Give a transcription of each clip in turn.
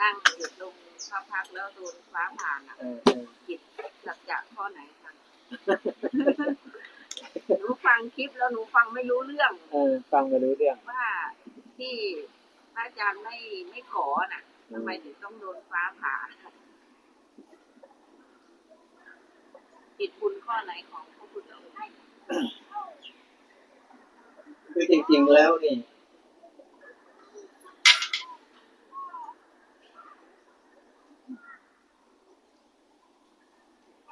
นั่งอยู่ตรงพักพักๆแล้วโดนฟ้าผ่าน่ะเออเออจิตสัจจะข้อไหนคะหนูฟังคลิปแล้วหนูฟังไม่รู้เรื่อง เออฟังไม่รู้เรื่อง ว่าที่พระอาจารย์ไม่ไม่ขอน่ะทำไมถึงต้องโดนฟ้าผ่าจิตบุญข้อไหนของพระพุทธองค์คือจริงๆแล้วนี่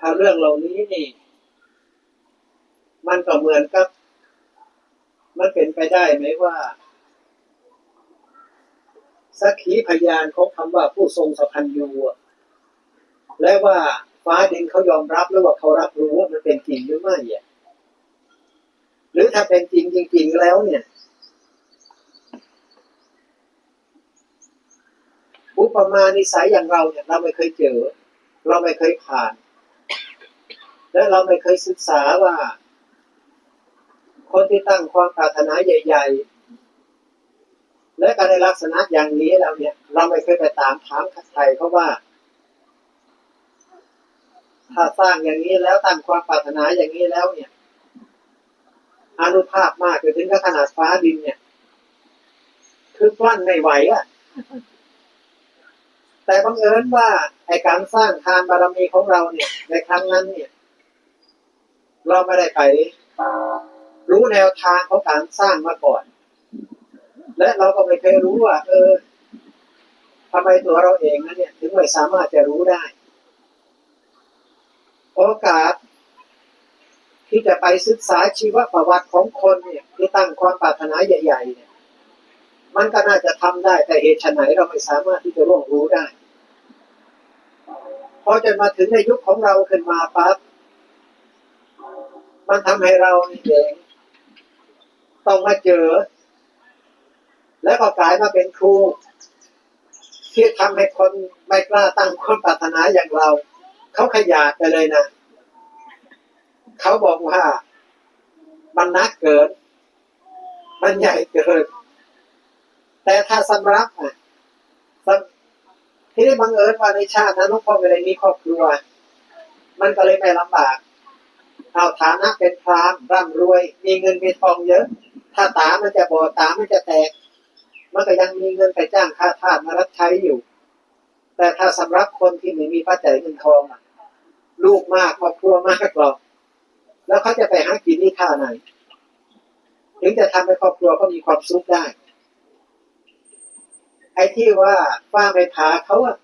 ถ้าเรื่องเหล่านี้นี่ มันก็เหมือนกับ มันเป็นไปได้ไหมว่าสักขีพยานของคำว่าผู้ทรงสัพพัญญูและว่าฟ้าดินเขายอมรับหรือว่าเขารับรู้ว่ามันเป็นจริงหรือไม่หรือถ้าเป็นจริงจริงๆแล้วเนี่ยอุปมานิสัยอย่างเราเนี่ย เราไม่เคยเจอ เราไม่เคยผ่าน และเราไม่เคยศึกษาว่า คนที่ตั้งความปรารถนาใหญ่ ๆ และการในลักษณะอย่างนี้เราเนี่ย เราไม่เคยไปตามถามใครเขาะว่า ถ้าสร้างอย่างนี้แล้วตั้งความปรารถนาอย่างนี้แล้วเนี่ยอนุภาพมากจนถึงกับขนาดฟ้าดินเนี่ย คือกลั้นไม่ไหวอะแต่บังเอิญว่าไอการสร้างทานบารมีของเราเนี่ย ในครั้งนั้นเนี่ย เราไม่ได้ไป รู้แนวทางของการสร้างมาก่อน และเราก็ไม่เคยรู้ว่า เออทำไมตัวเราเองนั้นเนี่ย ถึงไม่สามารถจะรู้ได้ โอกาส ที่จะไปศึกษาชีวประวัติของคนเนี่ย ที่ตั้งความปรารถนาใหญ่ ๆ เนี่ย มันก็น่าจะทำได้ แต่เหตุไฉนเราไม่สามารถที่จะร่วงรู้ได้พอจะมาถึงในยุคของเราขึ้นมาปั๊บ มันทำให้เราเองต้องมาเจอ แล้วก็กลายมาเป็นครู ที่ทำให้คนไม่กล้าตั้งความปรารถนาอย่างเรา เขาขยาดไปเลยนะเขาบอกว่า มันนักเกิน มันใหญ่เกิน แต่ถ้าสำรับอะที่ได้บังเอิญว่าในชาตินั้นหลูกพ่อไม่ได้มีครอบครัว มันก็เลยไม่ลำบาก เอาฐานะเป็นพรามร่ำรวย มีเงินมีทองเยอะ ถ้าตามันจะบอดตามันจะแตก มันก็ยังมีเงินไปจ้างค่าทาสมารับใช้อยู่ แต่ถ้าสำหรับคนที่ไม่มีปัจจัยเงินทองอะ ลูกมากครอบครัวมากหรอก แล้วเขาจะไปหากินที่ท่าไหน ถึงจะทำให้ครอบครัวเขามีความสุขได้ ไอ้ที่ว่าฟ้าไม่ผาเขาอะ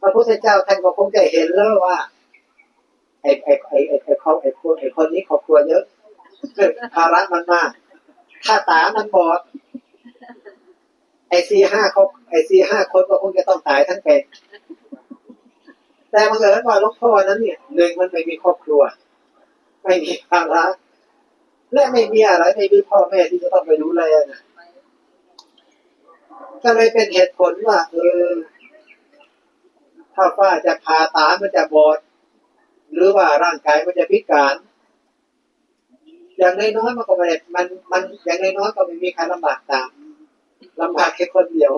พระพุทธเจ้าท่านก็คงจะเห็นแล้วว่า ไอ้ไอ้ไอ้ไอ้ไอ้เขาไอ้คนไอ้คนนี้ครอบครัวเยอะภาระมันมากถ้าตามันบอดไอ้สี่ห้าเขาไอ้สี่ห้าคนก็คงจะต้องตายทั้งเป็นแต่บังเอิญว่าหลวงพ่อนั้นเนี่ยหนึ่งมันไม่มีครอบครัว ไม่มีภาระและไม่มีอะไรไม่มีพ่อแม่ที่จะต้องไปดูแลนะก็เลยเป็นเหตุผลว่าเออถ้าฟ้าจะผ่าตามันจะบอด หรือว่าร่างกายมันจะพิการ อย่างน้อยๆมันก็ไม่ได้มันมันอย่างน้อยๆก็ไม่มีใครลำบากตามลำบากแค่คนเดียว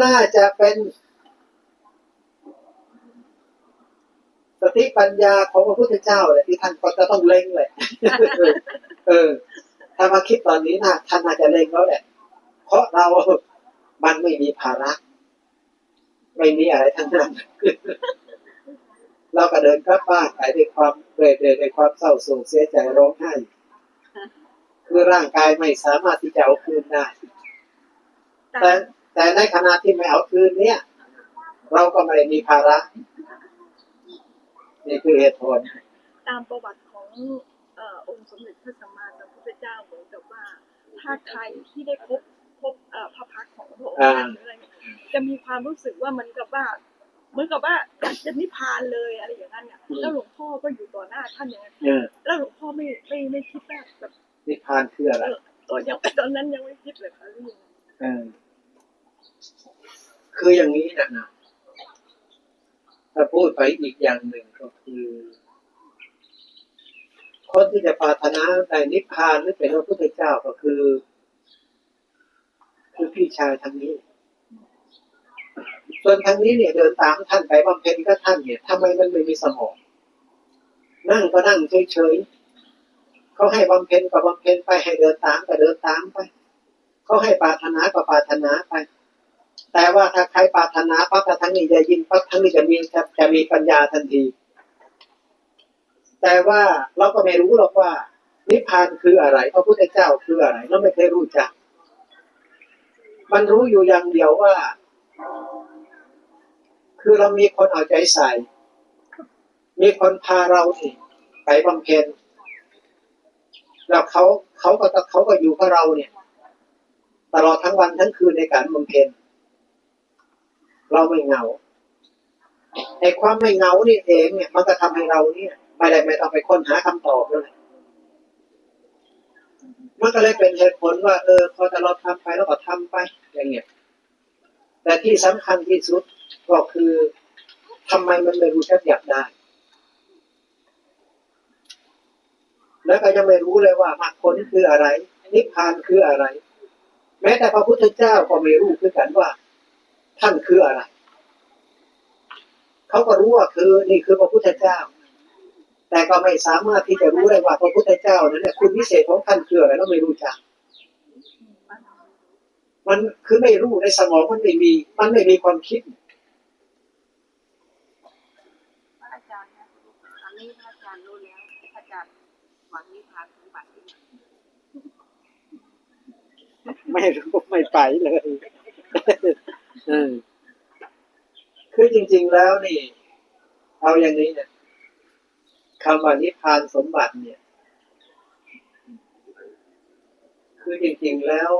น่าจะเป็นสติปัญญาของพระพุทธเจ้าแหละที่ท่านก็จะต้องเล็งแหละเออ ถ้ามาคิดตอนนี้นะท่านน่าจะเล็งแล้วแหละเพราะเรา มันไม่มีภาระ ไม่มีอะไรทั้งนั้น เราก็เดินกลับบ้านไปด้วยความเรื่อยๆด้วยความเศร้าโศกเสียใจร้องไห้คือร่างกายไม่สามารถที่จะเอาคืนได้ แต่แต่ในขณะที่ไม่เอาคืนเนี่ย เราก็ไม่ได้มีภาระ นี่คือเหตุผล ตามประวัติของเอ่อองค์สมเด็จพระสัมมาสัมพุทธเจ้าเหมือนกับว่า ถ้าใครที่ได้พบพบเอ่อพระพักตร์ของพระองค์ท่านหรืออะไรเนี่ยจะมีความรู้สึกว่าเหมือนกับว่า เหมือนกับว่าอยากจะนิพพานเลยอะไรอย่างนั้นเนี่ยแล้วหลวงพ่อก็อยู่ต่อหน้าท่านอย่างนั้นเออแล้วหลวงพ่อไม่ไม่ไม่คิดว่าแบบนิพพานคืออะไรเออตัวยังตอนนั้นยังไม่คิดเลยค่ะเรื่องนี้เออคืออย่างนี้นะนะถ้าพูดไปอีกอย่างหนึ่งก็คือคนที่จะปรารถนาในนิพพานหรือเป็นพระพุทธเจ้าก็คือ คือพี่ชายทางนี้อืม ส่วนทางนี้เนี่ยเดินตามท่านไปบำเพ็ญก็ท่านเนี่ยทำไมมันไม่มีสมองนั่งก็นั่งเฉยๆเขาให้บำเพ็ญก็บำเพ็ญไปให้เดินตามก็เดินตามไปเขาให้ปรารถนาก็ปรารถนาไป แต่ว่าถ้าใครปรารถนาปั๊บทั้งนี้จะยินปั๊บทั้งนี้จะมีจะจะมีปัญญาทันที แต่ว่าเราก็ไม่รู้หรอกว่า นิพพานคืออะไรพระพุทธเจ้าคืออะไรเราไม่เคยรู้จัก มันรู้อยู่อย่างเดียวว่า คือเรามีคนเอาใจใส่ มีคนพาเราไปบำเพ็ญแล้วเขาเขาก็เขาก็อยู่กับเราเนี่ย ตลอดทั้งวันทั้งคืนในการบำเพ็ญเราไม่เหงาไอ้ความไม่เหงานี่เองเนี่ย มันก็ทำให้เราเนี่ยไม่ได้ไม่ต้องไปค้นหาคำตอบเลยมันก็เลยเป็นเหตุผลว่าเออพอแต่เราทำไปแล้วก็ทำไปอย่างเงี้ยแต่ที่สำคัญที่สุด ก็คือทำไมมันไม่รู้จักอยากได้ แล้วก็ยังไม่รู้เลยว่ามรรคผลคืออะไร นิพพานคืออะไร แม้แต่พระพุทธเจ้าก็ไม่รู้คือกันว่า ท่านคืออะไร เขาก็รู้ว่าคือนี่คือพระพุทธเจ้า แต่ก็ไม่สามารถที่จะรู้ได้ว่าพระพุทธเจ้านั้นเนี่ยคุณวิเศษของท่านคืออะไรเราไม่รู้จักมันคือไม่รู้ในสมองมันไม่มี มันไม่มีความคิดระอาจารย์นะอันนี้พระอาจารย์รู้แล้วพระอาจารย์หวังนิพพานสมบัติที่ไหน ไม่รู้ไม่ไปเลยคือจริง ๆแล้วนี่ เอาอย่างนี้เนี่ยคำว่านิพพานสมบัติเนี่ย คือจริง ๆแล้ว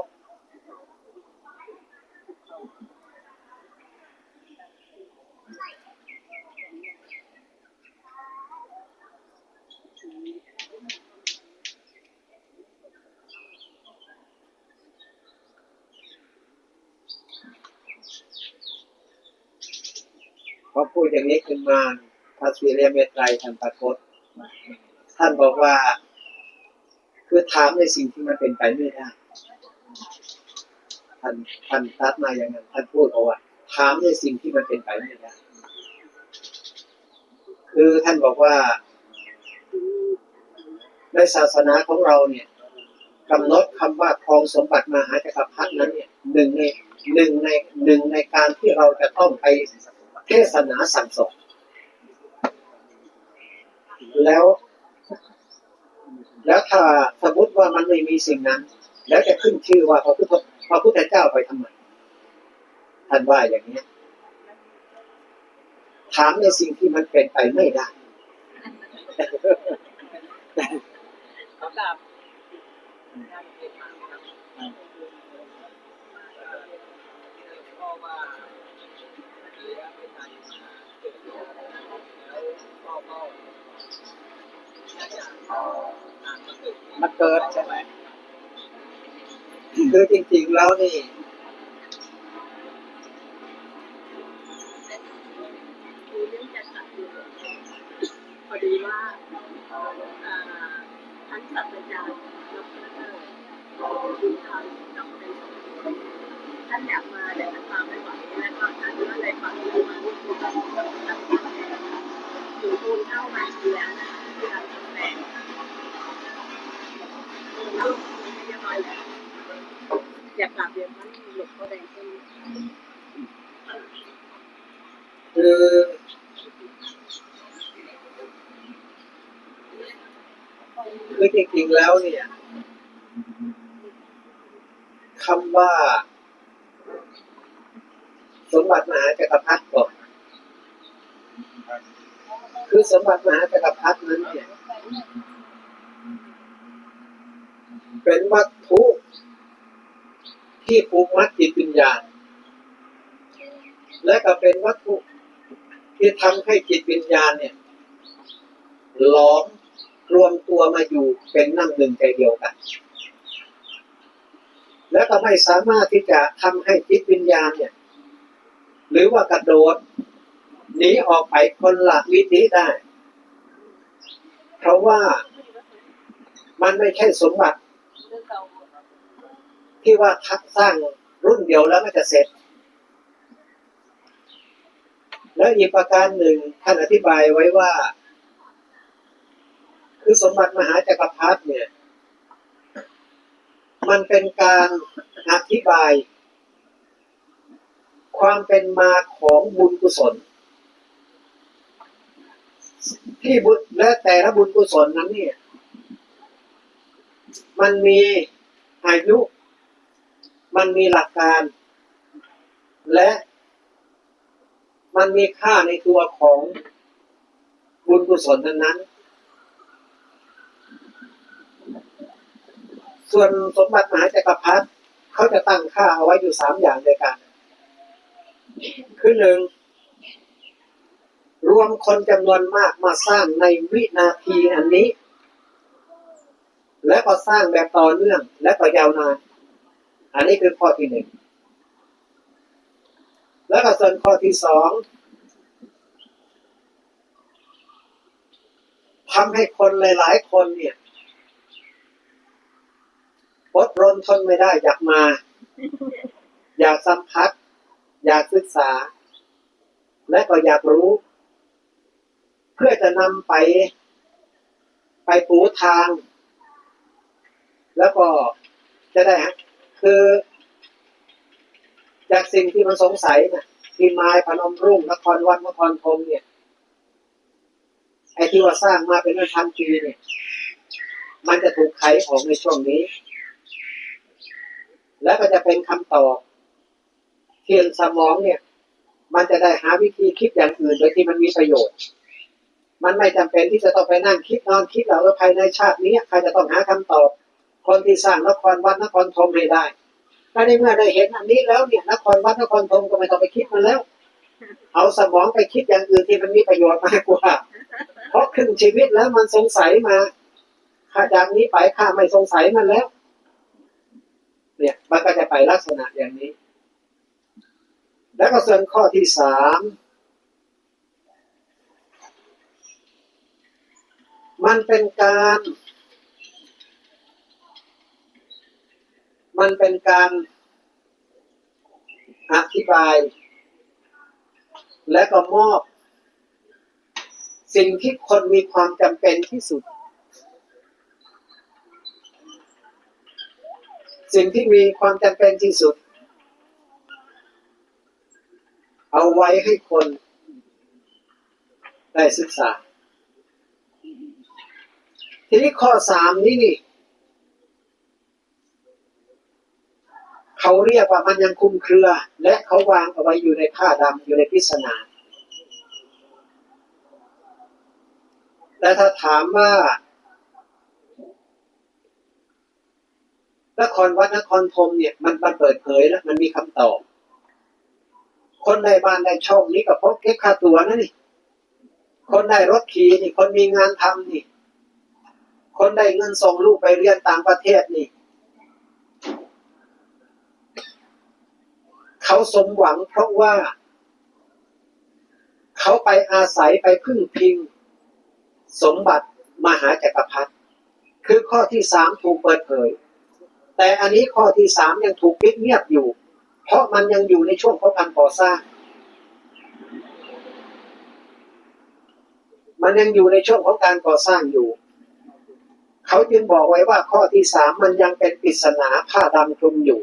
พอพูดอย่างนี้ขึ้นมาพระศรีเรียเมตไตรท่านปรากฏท่านบอกว่า คือถามในสิ่งที่มันเป็นไปไม่ได้ท่านท่านตัดมาอย่างนั้นท่านพูดเอาว่าถามในสิ่งที่มันเป็นไปไม่ได้คือท่านบอกว่า ในศาสนาของเราเนี่ยกำหนดคำว่าครองสมบัติมหาจักรพรรดินั้นเนี่ยหนึ่งในหนึ่งในหนึ่งในการที่เราจะต้องไป เทศนาสั่งสอนแล้ว แล้วถ้าสมมติว่ามันไม่มีสิ่งนั้น แล้วจะขึ้นชื่อว่าพระพุทธพระพุทธเจ้าไปทำไมท่านว่าอย่างนี้ยถามในสิ่งที่มันเป็นไปไม่ได้ เขากลับ มาเกิดใช่ไหมคือจริงๆแล้วนี่พอดีว่าเอ่อทั้งศาสตราจารย์แล้วก็คุณทานสองคนท่านอยาก คือคือจริงๆแล้วเนี่ยคำว่า สมบัติมหาจักรพรรดิก่อนคือสมบัติมหาจักรพรรดินั้นเนี่ยเป็นวัตถุที่ผูกมัดจิตวิญญาณและก็เป็นวัตถุ ที่ทำให้จิตวิญญาณเนี่ยหลอมรวมตัวมาอยู่เป็นนั่งหนึ่งใจเดียวกัน และก็ไม่สามารถที่จะทำให้จิตวิญญาณเนี่ย หรือว่ากระโดดหนีออกไปคนละวิธีได้ เพราะว่ามันไม่ใช่สมบัติ ที่ว่าทักสร้างรุ่นเดียวแล้วก็จะเสร็จ แล้วอีกประการหนึ่งท่านอธิบายไว้ว่า คือสมบัติมหาจักรพรรดิเนี่ย มันเป็นการอธิบาย ความเป็นมาของบุญกุศล ที่บุญและแต่ละบุญกุศลนั้นเนี่ย มันมีอายุ มันมีหลักการ และ มันมีค่าในตัวของบุญกุศลนั้นๆส่วนสมบัติมหาจักรพรรดิเขาจะตั้งค่าเอาไว้อยู่สามอย่างด้วยกัน คือหนึ่งรวมคนจำนวนมากมาสร้างในวินาทีอันนี้ และก็สร้างแบบต่อเนื่องและก็ยาวนาน อันนี้คือข้อที่หนึ่ง แล้วก็ส่วนข้อที่สองทำให้คนหลาย ๆ คนเนี่ยอดรนทนไม่ได้อยากมา อยากสัมผัส อยากศึกษา และก็อยากรู้ เพื่อจะนำไป ไปปูทาง แล้วก็จะได้ฮะคือ จากสิ่งที่มันสงสัยนะที่ไม้พนมรุ่งนครวัดนครธมเนี่ย ไอ้ที่ว่าสร้างมาเป็นพันปีเนี่ย มันจะถูกไขออกในช่วงนี้ แล้วก็จะเป็นคำตอบเทียนสมองเนี่ย มันจะได้หาวิธีคิดอย่างอื่นโดยที่มันมีประโยชน์ มันไม่จำเป็นที่จะต้องไปนั่งคิดนอนคิดแล้วว่าภายในชาตินี้ใครจะต้องหาคำตอบ คนที่สร้างนครวัดนครธมให้ได้ ถ้าในเมื่อได้เห็นอันนี้แล้วเนี่ยนครวัดนครธมก็ไม่ต้องไปคิดมันแล้ว เอาสมองไปคิดอย่างอื่นที่มันมีประโยชน์มากกว่า เพราะครึ่งชีวิตแล้วมันสงสัยมาข้าจากนี้ไปข้าไม่สงสัยมันแล้ว เนี่ยมันก็จะไปลักษณะอย่างนี้ แล้วก็ส่วนข้อที่สามมันเป็นการ มันเป็นการอธิบาย และก็มอบ สิ่งที่คนมีความจำเป็นที่สุด สิ่งที่มีความจำเป็นที่สุด เอาไว้ให้คนได้ศึกษา ทีนี้ข้อสามนี้นี่ เขาเรียกว่ามันยังคลุมเครือ และเขาวางเอาไว้อยู่ในผ้าดำอยู่ในพิศนาแต่ถ้าถามว่านครวัดนครธมเนี่ยมันมันเปิดเผยแล้วมันมีคำตอบ คนในบ้านในช่องนี้ก็เพราะเก็บค่าตัวนะนี่ คนได้รถขี่นี่ คนมีงานทำนี่ คนได้เงินส่งลูกไปเรียนต่างประเทศนี่ เขาสมหวังเพราะว่า เขาไปอาศัยไปพึ่งพิง สมบัติมหาจักรพรรดิคือข้อที่สามถูกเปิดเผย แต่อันนี้ข้อที่สามยังถูกปิดเงียบอยู่ เพราะมันยังอยู่ในช่วงของการก่อสร้าง มันยังอยู่ในช่วงของการก่อสร้างอยู่ เขาจึงบอกไว้ว่าข้อที่สามมันยังเป็นปริศนาผ้าดำคลุมอยู่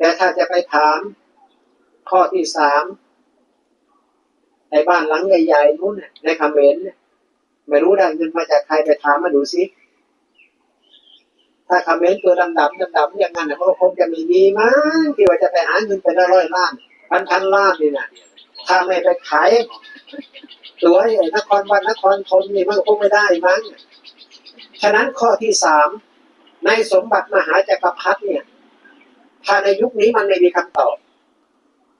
แต่ถ้าจะไปถามข้อที่สามในบ้านหลังใหญ่ๆนู้นในคอมเมนต์เนี่ยไม่รู้ได้เงินมาจากใครไปถามมาดูสิถ้าคอมเมนต์ตัวดำๆดำๆอย่างนั้นน่ะมันก็คงจะมีมีมั้งที่ว่าจะไปหาเงินเป็นร้อยล้านพันพันล้านนี่นะถ้าไม่ไปขายตัวไอ้นครวัดนครธมนี่มันก็คงไม่ได้มั้งฉะนั้นข้อที่สามในสมบัติมหาจักรพรรดิเนี่ย ถ้าในยุคนี้มันไม่มีคำตอบ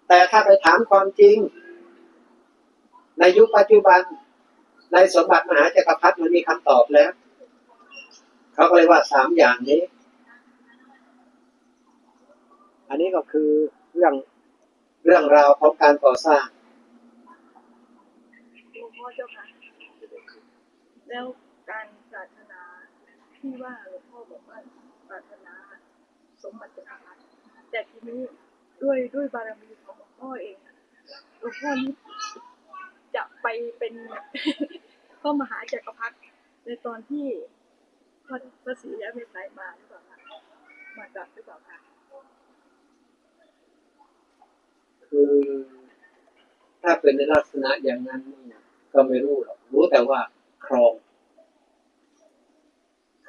แต่ถ้าไปถามความจริง ในยุคปัจจุบัน ในสมบัติมหาจักรพรรดิมันมีคำตอบแล้ว เขาก็เลยว่าสามอย่างนี้ อันนี้ก็คือเรื่องเรื่องราวของการก่อสร้างหลวงพ่อเจ้าค่ะแล้วการปรารถนาที่ว่าหลวงพ่อบอกว่าปรารถนา สมบัติจากแต่ทีนี้ด้วยด้วยบารมีของหลวงพ่อเองหลวงพ่อนี้จะไปเป็นก็มหาจักรพรรดิในตอนที่พระศรียะเมตไตมาหรือเปล่าคะมาจากหรือเปล่าคะคือถ้าเป็นในลักษณะอย่างนั้นก็ไม่รู้หรอกรู้แต่ว่าครอง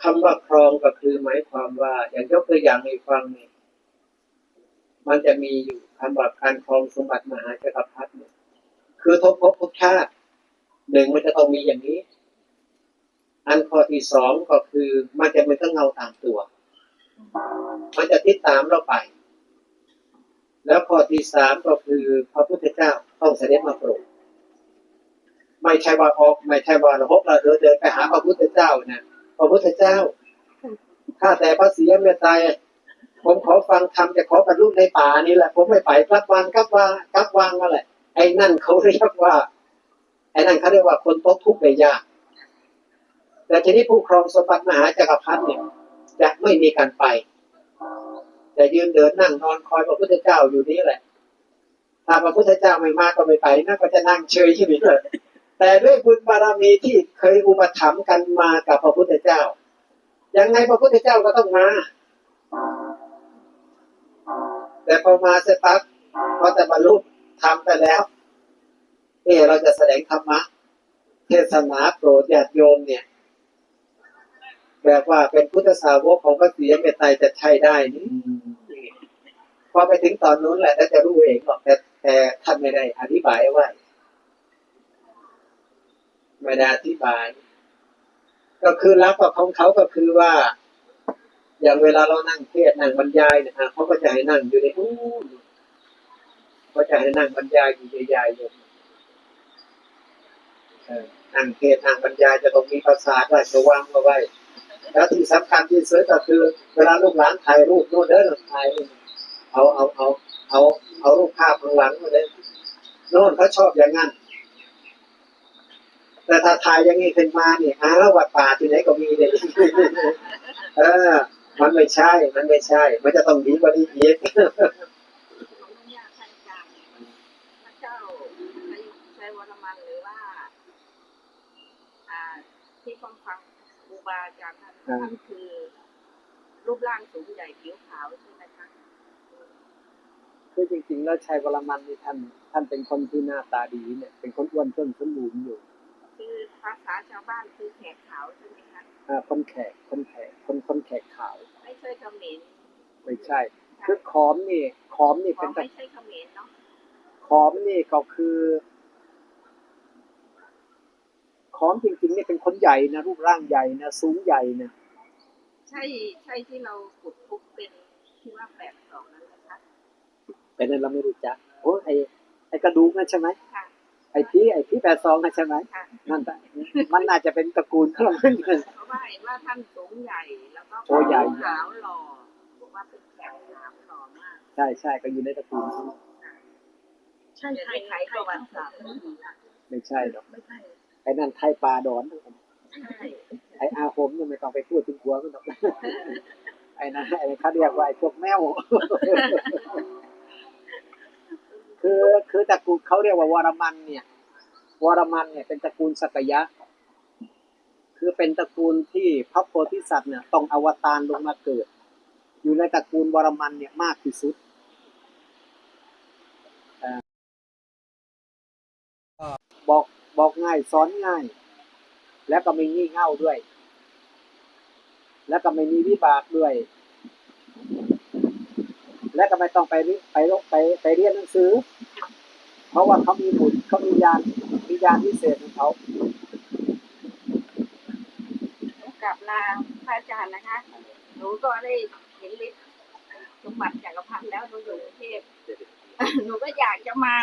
คำว่าครองก็คือหมายความว่า อย่างยกตัวอย่างให้ฟังเนี่ยมันจะมีอยู่คำว่าการครองสมบัติมหาจักรพรรดิเนี่ยคือทุกภพทุกชาติหนึ่งมันจะต้องมีอย่างนี้ อันข้อที่สองก็คือ มันจะเป็นต้องเงาตามตัว มันจะติดตามเราไป แล้วข้อที่สามก็คือพระพุทธเจ้าต้องเสด็จมาโปรดไม่ใช่ว่าออกไม่ใช่ว่าเราพบเราเดินเดินไปหาพระพุทธเจ้านะพ ระพุทธเจ้าถ้าแต่พระศรีอเมตไตรผมขอฟังธรรมจะขอบรรลุในป่านี่แหละ ผมไม่ไปกลับวันกลับวางกลับวางนั่นแหละไอ้นั่นเขาเรียกว่า ไอ้นั่นเขาเรียกว่าคนตกทุกข์ได้ยาก แต่ทีนี้ผู้ครองสมบัติมหาจักรพรรดิเนี่ยจะไม่มีการไป จะยืนเดินนั่งนอนคอยพระพุทธเจ้าอยู่นี่แหละถ้าพระพุทธเจ้าไม่มาก็ไม่ไปนะก็จะนั่งเฉยที่นี่เลย แต่ด้วยบุญบารมีที่เคยอุปถัมภ์กันมากับพระพุทธเจ้า ยังไงพระพุทธเจ้าก็ต้องมา แต่พอมาเสร็จปั๊บพอจะบรรลุทำไปแล้วเออเราจะแสดงธรรมะ เทศนาโปรดญาติโยมเนี่ย แบบว่าเป็นพุทธสาวกของพระศรีอเมตไตรจะใช้ได้นี่พอไปถึงตอนนู้นแหละแล้วจะรู้เองหรอกแต่แต่ท่านไม่ได้อธิบายไว้ ไม่ได้อธิบาย ก็คือรับของเขาก็คือว่า อย่างเวลาเรานั่งเทศน์นั่งบรรยายเนี่ยเขาก็จะให้นั่งอยู่ในนู้นเขาจะให้นั่งบรรยายอยู่ใหญ่ๆอยู่นั่งเทศน์นั่งบรรยายจะต้องมีภาษาไว้ระวังเอาไว้ แล้วที่สำคัญที่สุดก็คือ เวลาลูกหลานถ่ายรูปโน่นเด้อถ่ายเอาเอาเอาเอาเอารูปภาพข้างหลังมาเลยโน่นเขาชอบอย่างนั้น แต่ถ้าถ่ายอย่างนี้ขึ้นมาเนี่ยอ้าววัดป่าที่ไหนก็มีเลยเออ มันไม่ใช่ มันไม่ใช่ มันจะต้องดีกว่านี้อีกของพระญาติอาจารย์พระเยอว่าอ่าที่ฟังฟังครูบาอาจารย์ท่านท่านคือ รูปร่างสูงใหญ่ผิวขาวใช่ไหมคะคือจริงๆแล้วชัยวรมันนี่ท่าน ท่านเป็นคนที่หน้าตาดีเนี่ย เป็นคนอ้วนต้นสมบูรณ์อยู่ คือภาษาชาวบ้านคือแขกขาวใช่ไหมคะอ่าคนแขกคนแขกคนคนแขกขาว ไม่ใช่เขมรไม่ใช่ คือขอมนี่ขอมนี่ขเป็อนงตะไม่ใช่เขมรเนาะขอมนี่ก็คือขอมจริงๆนี่เป็นคนใหญ่นะรูปร่างใหญ่นะสูงใหญ่นะใช่ใช่ที่เราขุดพบเป็นที่ว่าแปดสองนั้นนะคะแต่นั้นเราไม่รู้จักโอ้ไอไอกระดูกนั่นใช่ไหมค่ะ ไอพี่ไอพี่แปดซองนั่นใช่ไหมค่ะนั่นแต่มันน่าจะเป็นตระกูลเครื่องขึ้นเพราะว่าเห็นว่าท่านสูงใหญ่แล้วก็โอ้ใหญ่ขาวหล่อบอกว่าเป็นแขกขาวหล่อมากใช่ใช่ก็อยู่ในตระกูลใช่จะไทได้ยไขประวัติศาสตร์ไม่ดีค่ะไม่ใช่หรอกไม่ใช่ไอ้นั่นไทยปลาดอนใช่ไอ้อาคมเนี่ยไม่ต้องไปพูดถึงหัวมันหรอกไอ้นั่นไอ้เขาเรียกว่าไอ้พวกแมว คือคือตระกูลเขาเรียกว่าวรมันเนี่ยวรมันเนี่ยเป็นตระกูลสักยะ คือเป็นตระกูลที่พระโพธิสัตว์เนี่ยต้องอวตารลงมาเกิด อยู่ในตระกูลวรมันเนี่ยมากที่สุดบอกบอกง่ายสอนง่าย แล้วก็ไม่งี่เง่าด้วย แล้วก็ไม่มีวิบากด้วย และก็ไม่ต้องไปริไปไปไปเรียนหนังสือ เพราะว่าเขามีบุญเขามียานมียานพิเศษของเขากลับลาพระอาจารย์นะคะหนูก็ได้เห็นฤทธิ์สมบัติจักรพรรดิแล้วหนูอยู่กรุงเทพหนูก็อยากจะมา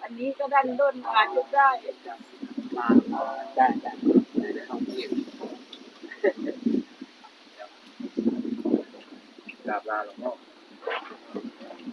วันนี้ก็ดันด้นมาจนได้ได้ได้ กราบลาหลวงพ่อ